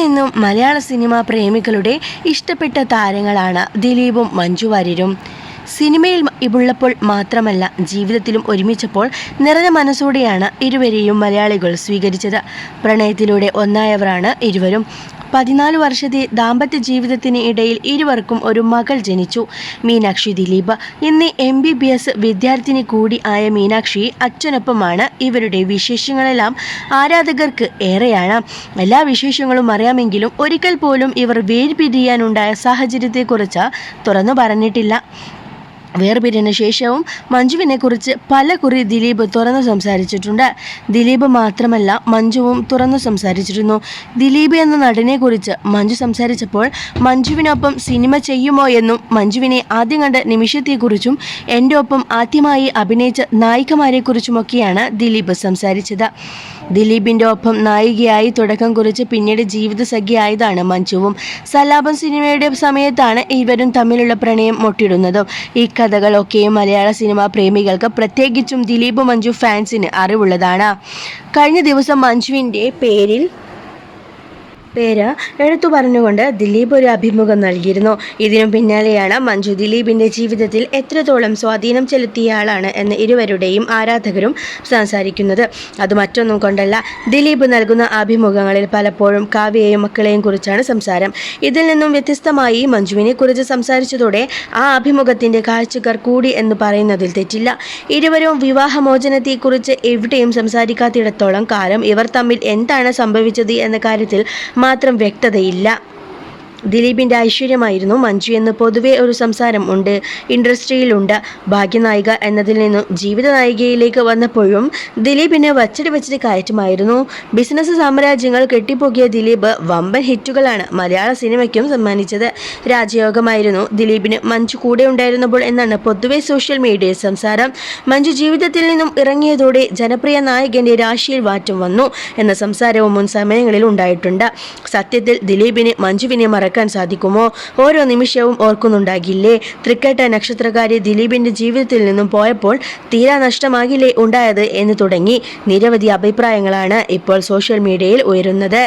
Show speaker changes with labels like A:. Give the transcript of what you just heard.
A: നിന്നും മലയാള സിനിമാ പ്രേമികളുടെ ഇഷ്ടപ്പെട്ട താരങ്ങളാണ് ദിലീപും മഞ്ജു വാര്യരും. സിനിമയിൽ ഇവുള്ളപ്പോൾ മാത്രമല്ല ജീവിതത്തിലും ഒരുമിച്ചപ്പോൾ നിറഞ്ഞ മനസ്സോടെയാണ് ഇരുവരെയും മലയാളികൾ സ്വീകരിച്ചത്. പ്രണയത്തിലൂടെ ഒന്നായവരാണ് ഇരുവരും. പതിനാല് വർഷത്തെ ദാമ്പത്യ ജീവിതത്തിന് ഇടയിൽ ഇരുവർക്കും ഒരു മകൾ ജനിച്ചു. മീനാക്ഷി ദിലീപ്. ഇന്ന് എം ബി ബി എസ് വിദ്യാർത്ഥിനി കൂടി ആയ മീനാക്ഷി അച്ഛനൊപ്പമാണ്. ഇവരുടെ വിശേഷങ്ങളെല്ലാം ആരാധകർക്ക് ഏറെയാണ്. എല്ലാ വിശേഷങ്ങളും അറിയാമെങ്കിലും ഒരിക്കൽ പോലും ഇവർ വേർപിരിയാനുണ്ടായ സാഹചര്യത്തെക്കുറിച്ച് തുറന്നു പറഞ്ഞിട്ടില്ല. വേർപിരിഞ്ഞ ശേഷവും മഞ്ജുവിനെ കുറിച്ച് പല കുറി ദിലീപ് തുറന്നു സംസാരിച്ചിട്ടുണ്ട്. ദിലീപ് മാത്രമല്ല മഞ്ജുവും തുറന്നു സംസാരിച്ചിരുന്നു. ദിലീപ് എന്ന നടനെ കുറിച്ച് മഞ്ജു സംസാരിച്ചപ്പോൾ മഞ്ജുവിനൊപ്പം സിനിമ ചെയ്യുമോ എന്നും മഞ്ജുവിനെ ആദ്യം കണ്ട നിമിഷത്തെക്കുറിച്ചും എന്റെ ഒപ്പം ആദ്യമായി അഭിനയിച്ച നായികമാരെക്കുറിച്ചുമൊക്കെയാണ് ദിലീപ് സംസാരിച്ചത്. ദിലീപിന്റെ ഒപ്പം നായികയായി തുടക്കം കുറിച്ച് പിന്നീട് ജീവിത സഖിയായതാണ് മഞ്ജുവും. സലാപം സിനിമയുടെ സമയത്താണ് ഇരുവരും തമ്മിലുള്ള പ്രണയം മുട്ടിടുന്നതും. ഈ കഥകളൊക്കെയും മലയാള സിനിമാ പ്രേമികൾക്ക് പ്രത്യേകിച്ചും ദിലീപ് മഞ്ജു ഫാൻസിന് അറിവുള്ളതാണ്. കഴിഞ്ഞ ദിവസം മഞ്ജുവിന്റെ പേരിൽ പേര് എടുത്തു പറഞ്ഞുകൊണ്ട് ദിലീപ് ഒരു അഭിമുഖം നൽകിയിരുന്നു. ഇതിനു പിന്നാലെയാണ് മഞ്ജു ദിലീപിന്റെ ജീവിതത്തിൽ എത്രത്തോളം സ്വാധീനം ചെലുത്തിയ ആളാണ് എന്ന് ഇരുവരുടെയും ആരാധകരും സംസാരിക്കുന്നത്. അത് മറ്റൊന്നും കൊണ്ടല്ല ദിലീപ് നൽകുന്ന അഭിമുഖങ്ങളിൽ പലപ്പോഴും കാവ്യയെയും മക്കളെയും കുറിച്ചാണ് സംസാരം. ഇതിൽ നിന്നും വ്യത്യസ്തമായി മഞ്ജുവിനെ കുറിച്ച് സംസാരിച്ചതോടെ ആ അഭിമുഖത്തിന്റെ കാഴ്ചക്കാർ കൂടി എന്ന് പറയുന്നതിൽ തെറ്റില്ല. ഇരുവരും വിവാഹമോചനത്തെക്കുറിച്ച് എവിടെയും സംസാരിക്കാത്തിടത്തോളം കാലം ഇവർ തമ്മിൽ എന്താണ് സംഭവിച്ചത് എന്ന കാര്യത്തിൽ മാത്രം വ്യക്തതയില്ല ദിലീപിന്റെ ഐശ്വര്യമായിരുന്നു മഞ്ജു എന്ന് പൊതുവെ ഒരു സംസാരം ഉണ്ട്. ഇൻഡസ്ട്രിയിലുണ്ട്. ഭാഗ്യനായിക എന്നതിൽ നിന്നും ജീവിത നായികയിലേക്ക് വന്നപ്പോഴും ദിലീപിന് വച്ചടി വച്ചടി കയറ്റമായിരുന്നു. ബിസിനസ് സാമ്രാജ്യങ്ങൾ കെട്ടിപ്പോക്കിയ ദിലീപ് വമ്പൻ ഹിറ്റുകളാണ് മലയാള സിനിമയ്ക്കും സമ്മാനിച്ചത്. രാജയോഗമായിരുന്നു ദിലീപിന് മഞ്ജു കൂടെ ഉണ്ടായിരുന്നപ്പോൾ എന്നാണ് പൊതുവെ സോഷ്യൽ മീഡിയ സംസാരം. മഞ്ജു ജീവിതത്തിൽ നിന്നും ഇറങ്ങിയതോടെ ജനപ്രിയ നായകന്റെ രാശിയിൽ മാറ്റം വന്നു എന്ന സംസാരവും മുൻ സമയങ്ങളിൽ ഉണ്ടായിട്ടുണ്ട്. സത്യത്തിൽ ദിലീപിന് മഞ്ജുവിനെ മറക്കാൻ സാധിക്കുമോ? ഓരോ നിമിഷവും ഓർക്കുന്നുണ്ടാകില്ലേ? തൃക്കേട്ട നക്ഷത്രകാരി ദിലീപിന്റെ ജീവിതത്തിൽ നിന്നും പോയപ്പോൾ തീരാ നഷ്ടമാകില്ലേ ഉണ്ടായത് എന്ന് തുടങ്ങി നിരവധി അഭിപ്രായങ്ങളാണ് ഇപ്പോൾ സോഷ്യൽ മീഡിയയിൽ ഉയരുന്നത്.